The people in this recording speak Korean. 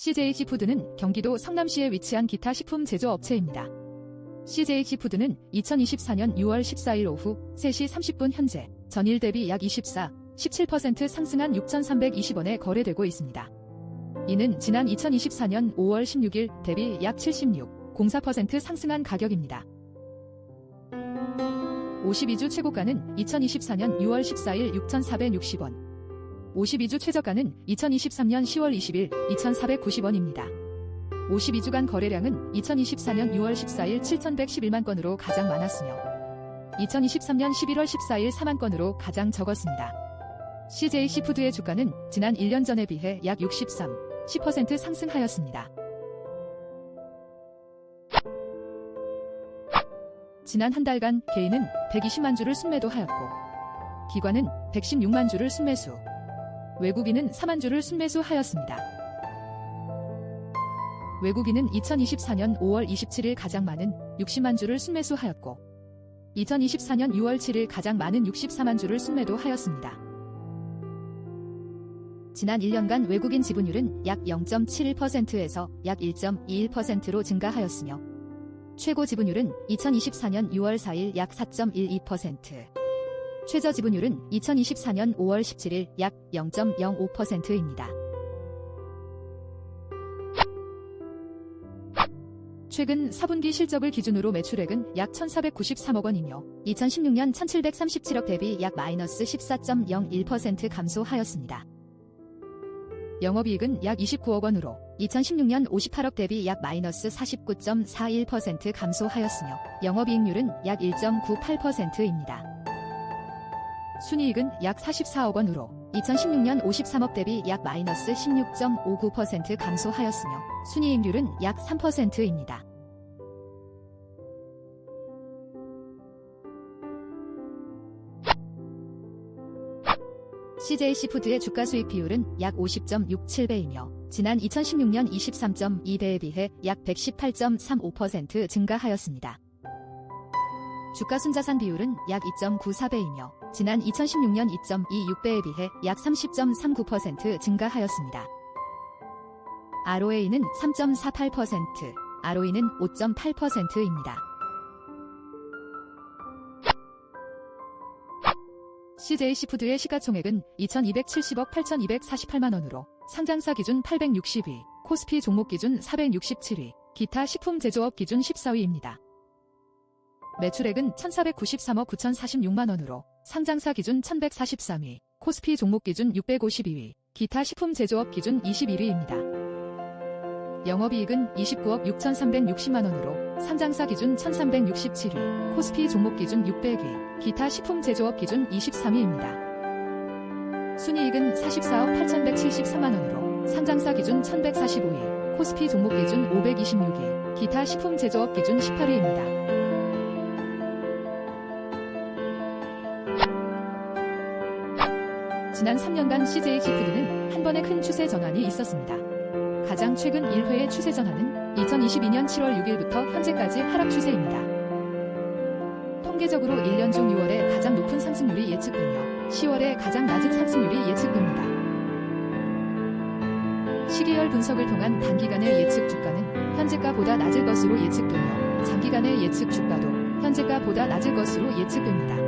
CJC 푸드는 경기도 성남시에 위치한 기타 식품 제조 업체입니다. CJC 푸드는 2024년 6월 14일 오후 3시 30분 현재 전일 대비 약 24, 17% 상승한 6,320원에 거래되고 있습니다. 이는 지난 2024년 5월 16일 대비 약 76, 04% 상승한 가격입니다. 52주 최고가는 2024년 6월 14일 6,460원, 52주 최저가는 2023년 10월 20일 2,490원입니다. 52주간 거래량은 2024년 6월 14일 7,111만 건으로 가장 많았으며 2023년 11월 14일 4만 건으로 가장 적었습니다. CJ 시푸드의 주가는 지난 1년 전에 비해 약 63, 10% 상승하였습니다. 지난 한 달간 개인은 120만 주를 순매도하였고 기관은 116만 주를 순매수, 외국인은 4만 주를 순매수하였습니다. 외국인은 2024년 5월 27일 가장 많은 60만 주를 순매수하였고 2024년 6월 7일 가장 많은 64만 주를 순매도하였습니다. 지난 1년간 외국인 지분율은 약 0.71%에서 약 1.21%로 증가하였으며 최고 지분율은 2024년 6월 4일 약 4.12%, 최저 지분율은 2024년 5월 17일 약 0.05%입니다. 최근 4분기 실적을 기준으로 매출액은 약 1,493억 원이며 2016년 1,737억 대비 약 마이너스 14.01% 감소하였습니다. 영업이익은 약 29억 원으로 2016년 58억 대비 약 마이너스 49.41% 감소하였으며 영업이익률은 약 1.98%입니다. 순이익은 약 44억 원으로 2016년 53억 대비 약 마이너스 16.59% 감소하였으며 순이익률은 약 3%입니다. CJ 시푸드의 주가 수익 비율은 약 50.67배이며 지난 2016년 23.2배에 비해 약 118.35% 증가하였습니다. 주가 순자산 비율은 약 2.94배이며 지난 2016년 2.26배에 비해 약 30.39% 증가하였습니다. ROA는 3.48%, ROE는 5.8%입니다. CJ 시푸드의 시가총액은 2270억 8248만 원으로 상장사 기준 862, 코스피 종목 기준 467위, 기타 식품 제조업 기준 14위입니다. 매출액은 1493억 9046만 원으로 상장사 기준 1143위, 코스피 종목 기준 652위, 기타 식품 제조업 기준 21위입니다. 영업이익은 29억 6360만 원으로 상장사 기준 1367위, 코스피 종목 기준 600위, 기타 식품 제조업 기준 23위입니다. 순이익은 44억 8173만 원으로 상장사 기준 1145위, 코스피 종목 기준 526위, 기타 식품 제조업 기준 18위입니다. 지난 3년간 CJ 시푸드는 한 번의 큰 추세 전환이 있었습니다. 가장 최근 1회의 추세 전환은 2022년 7월 6일부터 현재까지 하락 추세입니다. 통계적으로 1년 중 6월에 가장 높은 상승률이 예측되며 10월에 가장 낮은 상승률이 예측됩니다. 시계열 분석을 통한 단기간의 예측 주가는 현재가보다 낮을 것으로 예측되며 장기간의 예측 주가도 현재가보다 낮을 것으로 예측됩니다.